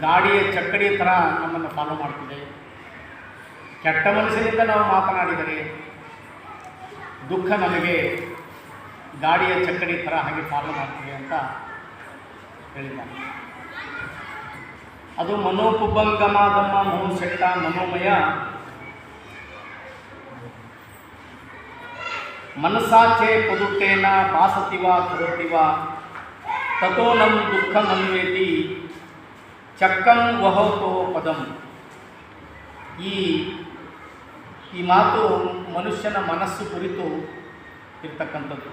ಗಾಡಿಯ ಚಕ್ಕಡಿ ಥರ ನಮ್ಮನ್ನು ಫಾಲೋ ಮಾಡ್ತಿದೆ. ಕೆಟ್ಟ ಮನಸ್ಸಿನಿಂದ ನಾವು ಮಾತನಾಡಿದರೆ ದುಃಖ ನಮಗೆ ಗಾಡಿಯ ಚಕ್ಕಡಿ ಥರ ಹಾಗೆ ಫಾಲೋ ಮಾಡ್ತೀವಿ ಅಂತ ಹೇಳಿದ್ದಾನೆ ಅದು ಮನೋಪುಬ್ಬಂಗಮ ಮೋಹನ್ ಮೋಹಶೆಟ್ಟ ಮನೋಮಯ ಮನಸ್ಸಾಚೆ ಪದುಟ್ಟೇನ ಬಾಸತಿವ ಕರೋಟಿವ ತಥೋ ನಮ್ಮ ದುಃಖ ಮನ್ವೇತಿ ಚಕ್ಕಂ ವಹೋತೋ ಪದಂ. ಈ ಈ ಮಾತು ಮನುಷ್ಯನ ಮನಸ್ಸು ಕುರಿತು ಇರ್ತಕ್ಕಂಥದ್ದು.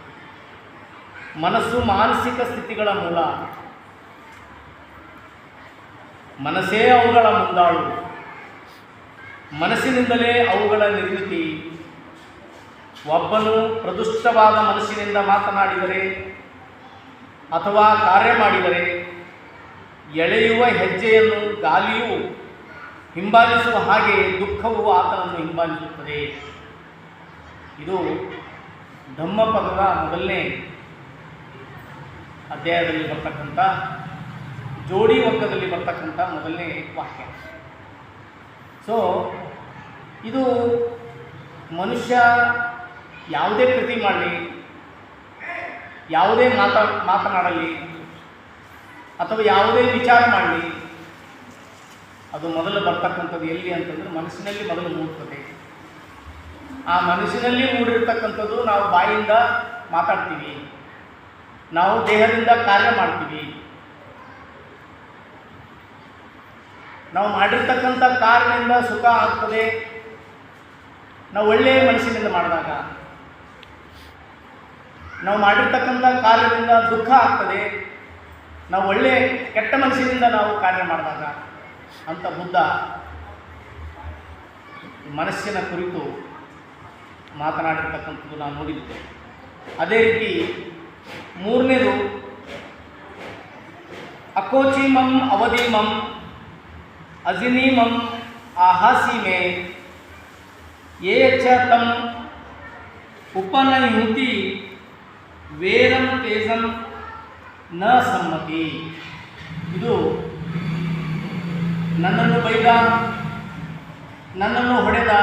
ಮನಸ್ಸು ಮಾನಸಿಕ ಸ್ಥಿತಿಗಳ ಮೂಲ. ಮನಸ್ಸೇ ಅವುಗಳ ಮುಂದಾಳು. ಮನಸ್ಸಿನಿಂದಲೇ ಅವುಗಳ ನಿರ್ಮಿತಿ. ಒಬ್ಬನು ಪ್ರದುಷ್ಟವಾದ ಮನಸ್ಸಿನಿಂದ ಮಾತನಾಡಿದರೆ ಅಥವಾ ಕಾರ್ಯ ಮಾಡಿದರೆ ಎಳೆಯುವ ಹೆಜ್ಜೆಯನ್ನು ಗಾಲಿಯು ಹಿಂಬಾಲಿಸುವ ಹಾಗೆ ದುಃಖವು ಆತನನ್ನು ಹಿಂಬಾಲಿಸುತ್ತದೆ. ಇದು ಧಮ್ಮಪದದ ಮೊದಲನೇ ಅಧ್ಯಾಯದಲ್ಲಿ ಬರ್ತಕ್ಕಂಥ ಜೋಡಿ ವರ್ಗದಲ್ಲಿ ಬರ್ತಕ್ಕಂಥ ಮೊದಲನೇ ವಾಕ್ಯ. ಸೊ ಇದು ಮನುಷ್ಯ ಯಾವುದೇ ಕೃತಿ ಮಾಡಲಿ, ಯಾವುದೇ ಮಾತಾ ಮಾತನಾಡಲಿ ಅಥವಾ ಯಾವುದೇ ವಿಚಾರ ಮಾಡಲಿ, ಅದು ಮೊದಲು ಬರ್ತಕ್ಕಂಥದ್ದು ಎಲ್ಲಿ ಅಂತಂದ್ರೆ ಮನಸ್ಸಿನಲ್ಲಿ ಮೊದಲು ಮೂಡ್ತದೆ. ಆ ಮನಸ್ಸಿನಲ್ಲಿ ಮೂಡಿರ್ತಕ್ಕಂಥದ್ದು ನಾವು ಬಾಯಿಂದ ಮಾತಾಡ್ತೀವಿ. ನಾವು ದೇಹದಿಂದ ಕಾರ್ಯ ಮಾಡ್ತೀವಿ. ನಾವು ಮಾಡಿರ್ತಕ್ಕಂಥ ಕಾರ್ಯದಿಂದ ಸುಖ ಆಗ್ತದೆ. ನಾವು ಒಳ್ಳೆಯ ಮನಸ್ಸಿನಿಂದ ಮಾಡಿದಾಗ, ನಾವು ಮಾಡಿರ್ತಕ್ಕಂಥ ಕಾರ್ಯದಿಂದ ದುಃಖ ಆಗ್ತದೆ. ನಾವು ಒಳ್ಳೆ ಕೆಟ್ಟ ಮನಸ್ಸಿನಿಂದ ನಾವು ಕಾರ್ಯ ಮಾಡಿದಾಗ ಅಂತ ಬುದ್ಧ ಮನಸ್ಸಿನ ಕುರಿತು ಮಾತನಾಡಿರ್ತಕ್ಕಂಥದ್ದು ನಾನು ನೋಡಿದ್ದೆ ಅದೇ ರೀತಿ ಮೂರನೇದು, ಅಕೋಚಿಮಂ ಅವಧಿಮಂ ಅಜಿನೀಮಂ ಆಹಾಸಿಮೆ ಯೇ ಚ ತಂ ಉಪನಯುತಿ ವೇರಂ ತೇಜಂ ನ ಸಮ್ಮತಿ. ಇದು ನನ್ನನ್ನು ಬೈದ, ನನ್ನನ್ನು ಹೊಡೆದ,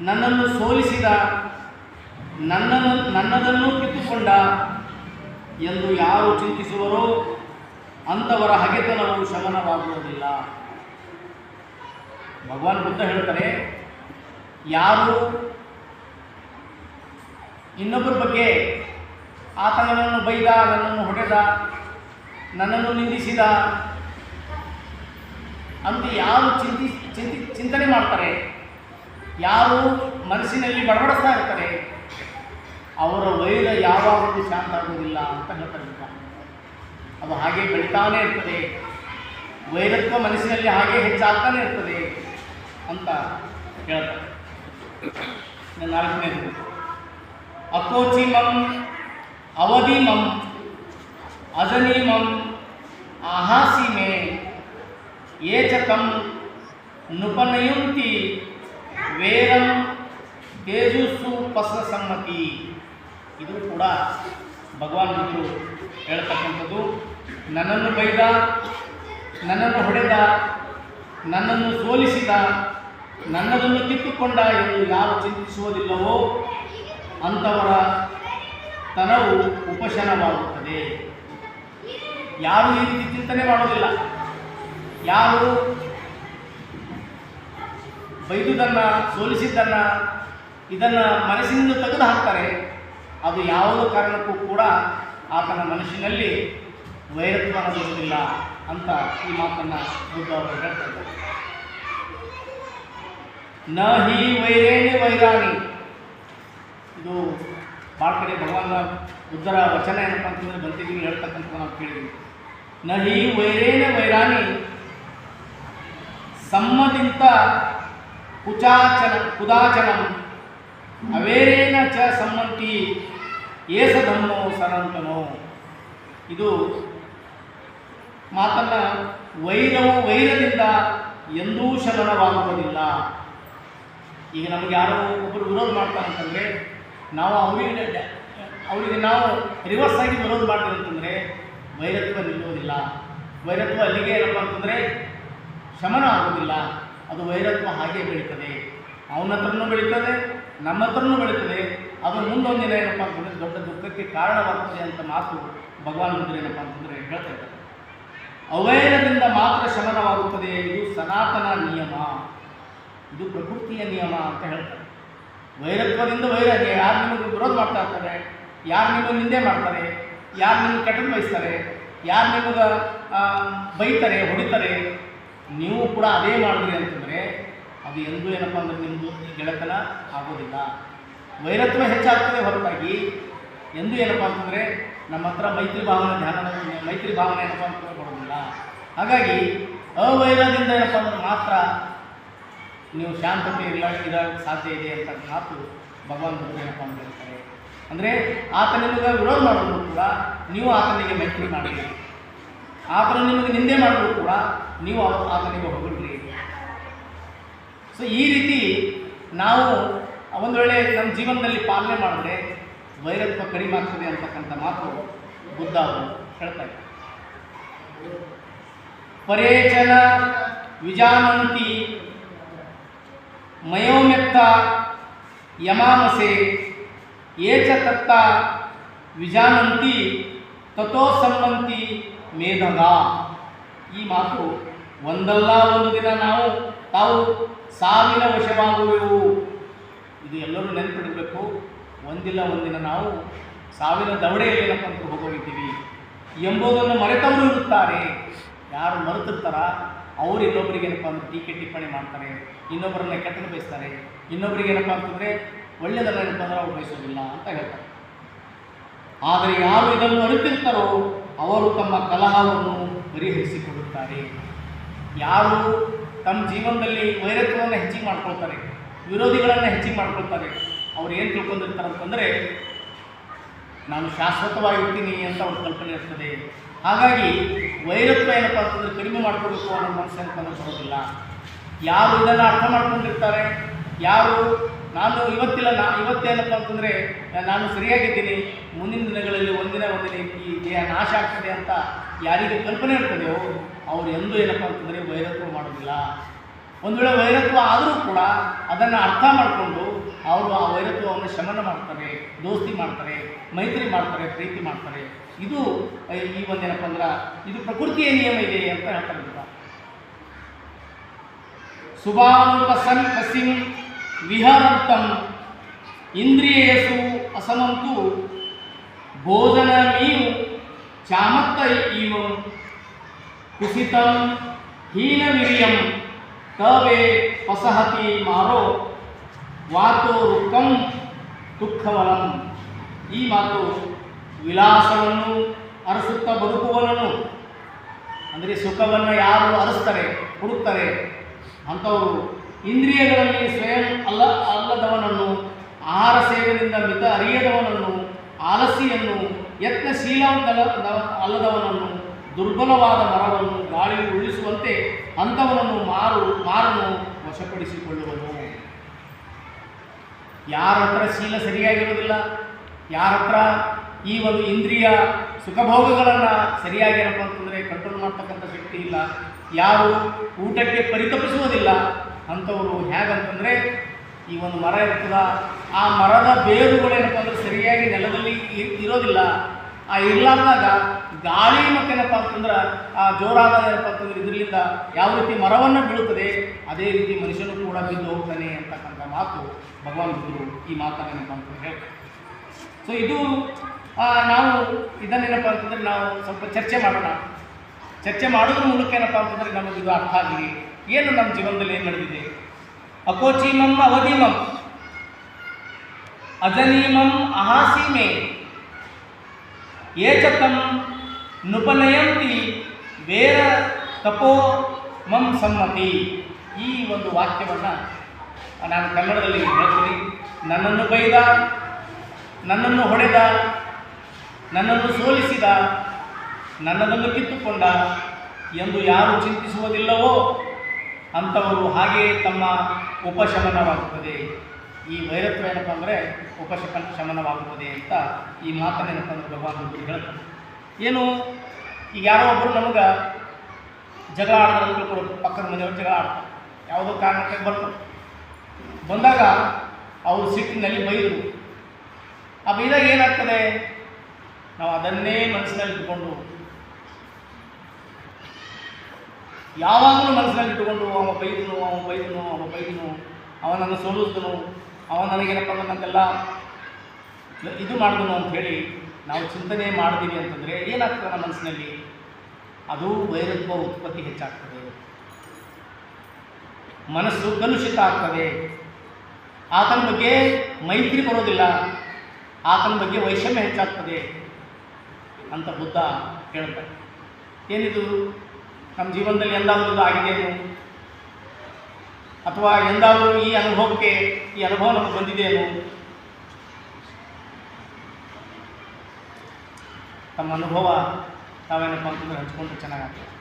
ನನ್ನನ್ನು ಸೋಲಿಸಿದ, ನನ್ನನ್ನು, ನನ್ನದನ್ನು ಕಿತ್ತುಕೊಂಡ ಎಂದು ಯಾರು ಚಿಂತಿಸುವರೋ ಅಂಥವರ ಹಗೆತನವು ಶಮನವಾಗುವುದಿಲ್ಲ. ಭಗವಾನ್ ಬುದ್ಧ ಹೇಳ್ತಾರೆ, ಯಾರು ಇನ್ನೊಬ್ಬರ ಬಗ್ಗೆ ಆತ ನನ್ನನ್ನು ಬೈದ, ನನ್ನನ್ನು ಹೊಡೆದ, ನನ್ನನ್ನು ನಿಂದಿಸಿದ. ಅಂತ ಯಾರು ಚಿಂತಿ ಚಿಂತಿ, ಚಿಂತನೆ ಮಾಡ್ತಾರೆ? ಯಾರು ಮನಸ್ಸಿನಲ್ಲಿ ಬಡಬಡಿಸ್ತಾ ಇರ್ತಾರೆ? ಅವರ ವೈರ ಯಾವಾಗಲೂ ಶಾಂತ ಆಗುವುದಿಲ್ಲ ಅಂತ ಹೇಳ್ತಾರೆ ಅದು ಹಾಗೆ ಬೆಳಿತಾನೇ ಇರ್ತದೆ. ವೈರತ್ವ ಮನಸ್ಸಿನಲ್ಲಿ ಹಾಗೆ ಹೆಚ್ಚಾಗ್ತಾನೆ ಇರ್ತದೆ ಅಂತ ಹೇಳ್ತಾರೆ. ಇನ್ನು ಅಕೋಚಿ ಅಕೋಚಿಮಂ ಅವಧಿಮಂ, ಅಜನೀಮಂ, ಆಹಾಸಿಮೆ, ಏಚಕಂ, ನುಪನಯುಂತಿ, ವೇರಂ, ತೇಜಸ್ಸು ಸಮ್ಮತಿ. ಇದು ಕೂಡ ಭಗವಾನ್ ಬುದ್ಧರು ಹೇಳ್ತಕ್ಕಂಥದ್ದು. ನನ್ನನ್ನು ಬೈದ, ನನ್ನನ್ನು ಹೊಡೆದ, ನನ್ನನ್ನು ಸೋಲಿಸಿದ, ನನ್ನದನ್ನು ಕಿತ್ತುಕೊಂಡ ಎಂದು ಯಾರು ಚಿಂತಿಸುವುದಿಲ್ಲವೋ ಅಂಥವರ ತನವು ಉಪಶನವಾಗುತ್ತದೆ. ಯಾರು ಈ ರೀತಿ ಚಿಂತನೆ ಮಾಡೋದಿಲ್ಲ. ಯಾರು ಬೈದುದನ್ನು, ಸೋಲಿಸಿದ್ದನ್ನು, ಇದನ್ನು ಮನಸ್ಸಿನಿಂದ ತೆಗೆದು ಹಾಕ್ತಾರೆ ಅದು ಯಾವುದೇ ಕಾರಣಕ್ಕೂ ಕೂಡ ಆತನ ಮನಸ್ಸಿನಲ್ಲಿ ವೈರತ್ವ ಅನ್ನೋದಿಲ್ಲ ಅಂತ ಈ ಮಾತನ್ನು ಬುದ್ಧ ಅವರು ಹೇಳ್ತಾರೆ ನ ಹಿ ವೈರೇಣಿ ವೈರಾಣಿ. ಇದು ಭಾಳ ಕಡೆ ಭಗವಾನ ಬುದ್ಧರ ವಚನ ಏನಪ್ಪ ಅಂತಂದರೆ ಬಂತಿದ್ದೀವಿ ಹೇಳ್ತಕ್ಕಂಥ ನಾವು ಕೇಳಿದ್ವಿ ನಹಿ ವೈರೇನ ವೈರೇಣ ಸಮ್ಮದಿಂತ ಕುಚಾಚನ ಕುದಾಚನ ಅವೇರೇನ ಚ ಸಮ್ಮಂತಿ ಏಸ ಧಮ್ಮೋ ಸರಂತನೋ. ಇದು ಮಾತನ್ನ ವೈರವು ವೈರದಿಂದ ಎಂದೂ ಶಮನವಾಗುವುದಿಲ್ಲ ಈಗ ನಮಗೆ ಯಾರೋ ಒಬ್ಬರು ವಿರೋಧ ಮಾಡ್ತಾರೆ ಅಂತಂದರೆ ನಾವು ಅವರಿಗೆ ಅವರಿಗೆ ನಾವು ರಿವರ್ಸ್ ಆಗಿ ವಿರೋಧ ಮಾಡ್ತೀವಿ ಅಂತಂದರೆ ವೈರತ್ವ ನಿಲ್ಲುವುದಿಲ್ಲ. ವೈರತ್ವ ಅಲ್ಲಿಗೆ ಏನಪ್ಪ ಅಂತಂದರೆ ಶಮನ ಆಗೋದಿಲ್ಲ ಅದು ವೈರತ್ವ ಹಾಗೆ ಬೆಳೀತದೆ. ಅವನ ಹತ್ರನೂ ಬೆಳೀತದೆ, ನಮ್ಮ ಹತ್ರನೂ ಬೆಳೀತದೆ. ಅದು ಮುಂದೊಂದಿನ ಏನಪ್ಪ ಅಂತಂದರೆ ದೊಡ್ಡ ದುಃಖಕ್ಕೆ ಕಾರಣವಾಗ್ತದೆ ಅಂತ ಮಾತು ಭಗವಾನ್ ಮುಂದೆ ಏನಪ್ಪ ಅಂತಂದರೆ ಹೇಳ್ತಾ ಇದ್ದಾರೆ. ಅವೈರದಿಂದ ಮಾತ್ರ ಶಮನವಾಗುತ್ತದೆ ಇದು ಸನಾತನ ನಿಯಮ. ಇದು ಪ್ರಕೃತಿಯ ನಿಯಮ ಅಂತ ಹೇಳ್ತಾರೆ. ವೈರತ್ವದಿಂದ ವೈರಾಗ್ಯ, ಯಾರು ನಿಮಗೆ ವಿರೋಧ ಮಾಡ್ತಾ ಇರ್ತಾರೆ? ಯಾರು ನಿಮಗೆ ನಿಂದೆ ಮಾಡ್ತಾರೆ? ಯಾರು ನಿಮಗೆ ಕಠಿಣ ಬಯಸ್ತಾರೆ? ಯಾರು ನಿಮಗೆ ಬೈತಾರೆ, ಹೊಡಿತಾರೆ? ನೀವು ಕೂಡ ಅದೇ ಮಾಡಿದ್ರಿ ಅಂತಂದರೆ ಅದು ಎಂದೂ ಏನಪ್ಪ ಅಂದರೆ ನಿಮ್ಮದು ಗೆಳೆತನ ಆಗೋದಿಲ್ಲ. ವೈರತ್ವ ಹೆಚ್ಚಾಗ್ತದೆ ಹೊರತಾಗಿ. ಎಂದೂ ಏನಪ್ಪ ಅಂತಂದರೆ ನಮ್ಮ ಹತ್ರ ಮೈತ್ರಿ ಭಾವನೆ ಧ್ಯಾನ ಮೈತ್ರಿ ಭಾವನೆ ಏನಪ್ಪ ಅಂತಂದ್ರೆ ಕೊಡೋದಿಲ್ಲ ಹಾಗಾಗಿ ಅವೈರದಿಂದ ಏನಪ್ಪ ಅಂದ್ರೆ ಮಾತ್ರ ನೀವು ಶಾಂತತೆ ಇಲ್ಲ ಇರೋಕ್ಕೆ ಸಾಧ್ಯ ಇದೆ ಅಂತ ಮಾತು ಭಗವಾನ್ ಏನಪ್ಪ ಅಂತ ಹೇಳ್ತಾರೆ ಅಂದರೆ ಆತ ನಿಮಗೆ ವಿರೋಧ ಮಾಡಿದ್ರು ಕೂಡ ನೀವು ಆತನಿಗೆ ಮೈತ್ರಿ ಮಾಡಿರಿ ಆತನ ನಿಮಗೆ ನಿಂದೆ ಮಾಡಿದ್ರು ಕೂಡ ನೀವು ಆತನಿಗೆ ಹೊಗಳ್ರಿ. ಸೊ ಈ ರೀತಿ ನಾವು ಒಂದು ವೇಳೆ ನಮ್ಮ ಜೀವನದಲ್ಲಿ ಪಾಲನೆ ಮಾಡಿದ್ರೆ ವೈರತ್ವ ಕಡಿಮೆ ಆಗ್ತದೆ ಅಂತಕ್ಕಂಥ ಮಾತು ಬುದ್ಧ ಅವರು ಹೇಳ್ತಾ ಪರೇಚನ ವಿಜಾನಂತಿ ಮಯೋಮ್ಯಕ್ತ ಯಮಾಮಸೆ ಏಚ ತತ್ತ ವಿಜಾನಂತಿ ತಥೋ ಸಂಬಂತಿ ಮೇಧಗ. ಈ ಮಾತು ಒಂದಲ್ಲ ಒಂದು ದಿನ ನಾವು ತಾವು ಸಾವಿನ ವಶವಾಗುವೆವು. ಇದು ಎಲ್ಲರೂ ನೆನಪಿಡಬೇಕು. ಒಂದಿಲ್ಲ ಒಂದಿನ ನಾವು ಸಾವಿನ ದವಡೆಯಲ್ಲಿ ಅಂತ ಹೋಗೋಗಿದ್ದೀವಿ ಎಂಬುದನ್ನು ಮರೆತವರು ಇರುತ್ತಾರೆ. ಯಾರು ಮರೆತಿರ್ತಾರ? ಅವ್ರು ಇನ್ನೊಬ್ಬರಿಗೆ ಏನಪ್ಪ ಅಂದರೆ ಟೀಕೆ ಟಿಪ್ಪಣಿ ಮಾಡ್ತಾರೆ ಇನ್ನೊಬ್ಬರನ್ನ ಕೆಟ್ಟದ್ದು ಬಯಸ್ತಾರೆ ಇನ್ನೊಬ್ಬರಿಗೆ ಏನಪ್ಪ ಅಂತಂದರೆ ಒಳ್ಳೆಯದಲ್ಲ ಏನಪ್ಪ ಅಂದ್ರೆ ಅವ್ರು ಬಯಸೋದಿಲ್ಲ ಅಂತ ಹೇಳ್ತಾರೆ. ಆದರೆ ಯಾರು ಇದನ್ನು ಅರಿತಿರ್ತಾರೋ ಅವರು ತಮ್ಮ ಕಲಹವನ್ನು ಪರಿಹರಿಸಿಕೊಡುತ್ತಾರೆ ಯಾರು ತಮ್ಮ ಜೀವನದಲ್ಲಿ ವೈರತ್ವವನ್ನು ಹೆಚ್ಚಿಗೆ ಮಾಡ್ಕೊಳ್ತಾರೆ, ವಿರೋಧಿಗಳನ್ನು ಹೆಚ್ಚಿಗೆ ಮಾಡ್ಕೊಳ್ತಾರೆ, ಅವ್ರು ಏನು ತಿಳ್ಕೊಂಡಿರ್ತಾರೆ ಅಂತಂದರೆ, ನಾನು ಶಾಶ್ವತವಾಗಿರ್ತೀನಿ ಅಂತ ಅವ್ರ ಕಲ್ಪನೆ ಇರ್ತದೆ. ಹಾಗಾಗಿ ವೈರತ್ವ ಏನಪ್ಪ ಅಂತಂದರೆ ಕಡಿಮೆ ಮಾಡ್ಕೋಬೇಕು ಅನ್ನೋ ಕನಸು ಬರೋದಿಲ್ಲ. ಯಾರು ಇದನ್ನು ಅರ್ಥ ಮಾಡ್ಕೊಂಡಿರ್ತಾರೆ? ಯಾರು ನಾನು ಇವತ್ತಿಲ್ಲ, ನಾ ಇವತ್ತೇನಪ್ಪ ಅಂತಂದರೆ, ನಾನು ಸರಿಯಾಗಿದ್ದೀನಿ, ಮುಂದಿನ ದಿನಗಳಲ್ಲಿ ಒಂದಿನ ಒಂದಿನ ಈ ದೇಹ ನಾಶ ಆಗ್ತದೆ ಅಂತ ಯಾರಿಗೆ ಕಲ್ಪನೆ ಇರ್ತದೆಯೋ, ಅವ್ರು ಎಂದೂ ಏನಪ್ಪ ಅಂತಂದರೆ ವೈರತ್ವ ಮಾಡೋದಿಲ್ಲ. ಒಂದು ವೇಳೆ ವೈರತ್ವ ಆದರೂ ಕೂಡ ಅದನ್ನು ಅರ್ಥ ಮಾಡಿಕೊಂಡು ಅವರು ಆ ವೈರತ್ವವನ್ನು ಶಮನ ಮಾಡ್ತಾರೆ, ದೋಸ್ತಿ ಮಾಡ್ತಾರೆ, ಮೈತ್ರಿ ಮಾಡ್ತಾರೆ, ಪ್ರೀತಿ ಮಾಡ್ತಾರೆ ಇದು, ಈ ಒಂದೇನಪ್ಪ ಅಂದ್ರೆ, ಇದು ಪ್ರಕೃತಿಯ ನಿಯಮ ಇದೆ ಅಂತ ಹೇಳ್ತಾರೆ. ಸುಭಾನುಪಸನ್ ಕಸಿಂ ವಿಹರಂತಂ ಇಂದ್ರಿಯೇಸು ಅಸಮಂತು ಭೋಜನ ಮೀನು ಚಾಮತ್ತ ಇವ ಕುಸಿತಂ ಹೀನವಿರಿಯಂ ತವೇ ಪಸಹತಿ ಮಾರೋ ವಾತೋ ಕಂ ದುಃಖವಲಂ ಈ ಮಾತು ವಿಲಾಸವನ್ನು ಅರಸುತ್ತಾ ಬದುಕುವವನನ್ನು, ಅಂದರೆ ಸುಖವನ್ನು ಯಾರು ಅರಸ್ತಾರೆ ಕೊಡುತ್ತಾರೆ ಅಂಥವರು ಇಂದ್ರಿಯಗಳಲ್ಲಿ ಸ್ವಯಂ ಅಲ್ಲ, ಅಲ್ಲದವನನ್ನು, ಆಹಾರ ಸೇವನೆಯಿಂದ ಮಿತ ಅರಿಯದವನನ್ನು, ಆಲಸಿಯನ್ನು ಯತ್ನಶೀಲ ಅಲ್ಲದವನನ್ನು, ದುರ್ಬಲವಾದ ಮರವನ್ನು ಗಾಳಿ ಉಳಿಸುವಂತೆ ಅಂಥವನನ್ನು ಮಾರು, ಮಾರನ್ನು ವಶಪಡಿಸಿಕೊಳ್ಳುವನು. ಯಾರ ಹತ್ರ ಶೀಲ ಸರಿಯಾಗಿರೋದಿಲ್ಲ ಯಾರ ಹತ್ರ ಈ ಒಂದು ಇಂದ್ರಿಯ ಸುಖಭೋಗಗಳನ್ನು ಸರಿಯಾಗಿರಪ್ಪ ಅಂತಂದರೆ ಕಂಟ್ರೋಲ್ ಮಾಡ್ತಕ್ಕಂಥ ಶಕ್ತಿ ಇಲ್ಲ, ಯಾರು ಊಟಕ್ಕೆ ಪರಿತಪಿಸುವುದಿಲ್ಲ, ಅಂಥವರು ಹೇಗಂತಂದರೆ ಈ ಒಂದು ಮರ ಇರ್ತದ, ಆ ಮರದ ಬೇರುಗಳೇನಪ್ಪ ಅಂದರೆ ಸರಿಯಾಗಿ ನೆಲದಲ್ಲಿ ಇರೋದಿಲ್ಲ. ಆ, ಇರ್ಲಾರ್ದಾಗ ಗಾಳಿ ಮತ್ತೇನಪ್ಪ ಅಂತಂದ್ರೆ, ಆ ಜೋರಾದ ಏನಪ್ಪ ಅಂತಂದ್ರೆ ಇದರಿಂದ ಯಾವ ರೀತಿ ಮರವನ್ನು ಬೀಳುತ್ತದೆ, ಅದೇ ರೀತಿ ಮನುಷ್ಯನು ಕೂಡ ಬಿದ್ದು ಹೋಗ್ತಾನೆ ಅಂತಕ್ಕಂಥ ಮಾತು ಭಗವಾನ್ ಬುದ್ಧರು ಈ ಮಾತನ್ನೇನಪ್ಪ ಅಂತಂದ್ರೆ ಹೇಳ್ತಾರೆ. ಸೊ ಇದು ನಾವು ಇದನ್ನೇನಪ್ಪ ಅಂತಂದ್ರೆ ನಾವು ಸ್ವಲ್ಪ ಚರ್ಚೆ ಮಾಡೋಣ. ಚರ್ಚೆ ಮಾಡೋದ್ರ ಮೂಲಕ ಏನಪ್ಪ ಅಂತಂದ್ರೆ ನಮಗೆ ಇದು ಅರ್ಥ ಆಗಲಿ ಏನು ನಮ್ಮ ಜೀವನದಲ್ಲಿ ಏನು ನಡೆದಿದೆ? ಅಕೋಚೀಮಂ ಅವಧಿಮಂ. ಅಜನೀಮಂ ಅಹಾಸೀಮೆ. ಏಚತಂ ನುಪನಯಂತಿ ವೇರ ತಪೋ ಮಂ ಸಮ್ಮತಿ. ಈ ಒಂದು ವಾಕ್ಯವನ್ನು ನಾನು ಕನ್ನಡದಲ್ಲಿ ಹೇಳ್ತೀನಿ. ನನ್ನನ್ನು ಬೈದ, ನನ್ನನ್ನು ಹೊಡೆದ, ನನ್ನನ್ನು ಸೋಲಿಸಿದ, ನನ್ನದನ್ನು ಕಿತ್ತುಕೊಂಡ ಎಂದು ಯಾರು ಚಿಂತಿಸುವುದಿಲ್ಲವೋ ಅಂಥವರು ಹಾಗೆಯೇ ತಮ್ಮ ಉಪಶಮನವಾಗುತ್ತದೆ. ಈ ವೈರತ್ವ ಏನಪ್ಪ ಅಂದರೆ ಉಪಶಕ ಶಮನವಾಗುತ್ತದೆ ಅಂತ ಈ ಮಾತನ್ನೇನಪ್ಪ ಅಂದರೆ ಭಗವಾನ್ ಏನು, ಈಗ ಯಾರೋ ಒಬ್ಬರು ನಮಗೆ ಜಗಳ ಆಡೋದ್ರಲ್ಲಿ ಕೂಡ ಪಕ್ಕದ ಮನೆಯವರು ಜಗಳ ಆಡ್ತಾರೆ. ಯಾವುದೋ ಕಾರಣಕ್ಕೆ ಬರ್ತಾರೆ. ಬಂದಾಗ ಅವರು ಸಿಟ್ಟಿನಲ್ಲಿ ಬೈದರು. ಆ ಬೈದಾಗ ಏನಾಗ್ತದೆ? ನಾವು ಅದನ್ನೇ ಮನಸ್ಸಿನಲ್ಲಿ ಇಟ್ಕೊಂಡು ಯಾವಾಗಲೂ ಮನಸ್ಸಿನಲ್ಲಿ ಇಟ್ಟುಕೊಂಡು, ಅವ ಬೈದನು ಅವ ಬೈದನು ಅವ ಬೈದನು, ಅವನನ್ನು ಸೋಲಿಸಿದನು ಅವ ನನಗೇನಪ್ಪ ನನಗೆಲ್ಲ ನಂಗೆಲ್ಲ ಇದು ಮಾಡಿದನು ಅಂತ ಹೇಳಿ ನಾವು ಚಿಂತನೆ ಮಾಡಿದೀವಿ ಅಂತಂದರೆ ಏನಾಗ್ತದೆ ನಮ್ಮ ಮನಸ್ಸಿನಲ್ಲಿ? ಅದು ವೈರತ್ವ ಉತ್ಪತ್ತಿ ಹೆಚ್ಚಾಗ್ತದೆ. ಮನಸ್ಸು ಕಲುಷಿತ ಆಗ್ತದೆ. ಆತನ ಬಗ್ಗೆ ಮೈತ್ರಿ ಬರೋದಿಲ್ಲ. ಆತನ ಬಗ್ಗೆ ವೈಷಮ್ಯ ಹೆಚ್ಚಾಗ್ತದೆ ಅಂತ ಬುದ್ಧ ಹೇಳ್ತಾರೆ ಏನಿದು? ನಮ್ಮ ಜೀವನದಲ್ಲಿ ಎಂದಾದರೂ ಆಗಿದೆ ಅಥವಾ ಎಂದಾದರೂ ಈ ಅನುಭವಕ್ಕೆ ಈ ಅನುಭವ ನಮಗೆ ಬಂದಿದೆಯೇನು? ತಮ್ಮ ಅನುಭವ ತಾವೇನಪ್ಪ ಅಂತಂದ್ರೆ ಹಂಚ್ಕೊಂಡ್ರೆ ಚೆನ್ನಾಗಾಗ್ತದೆ.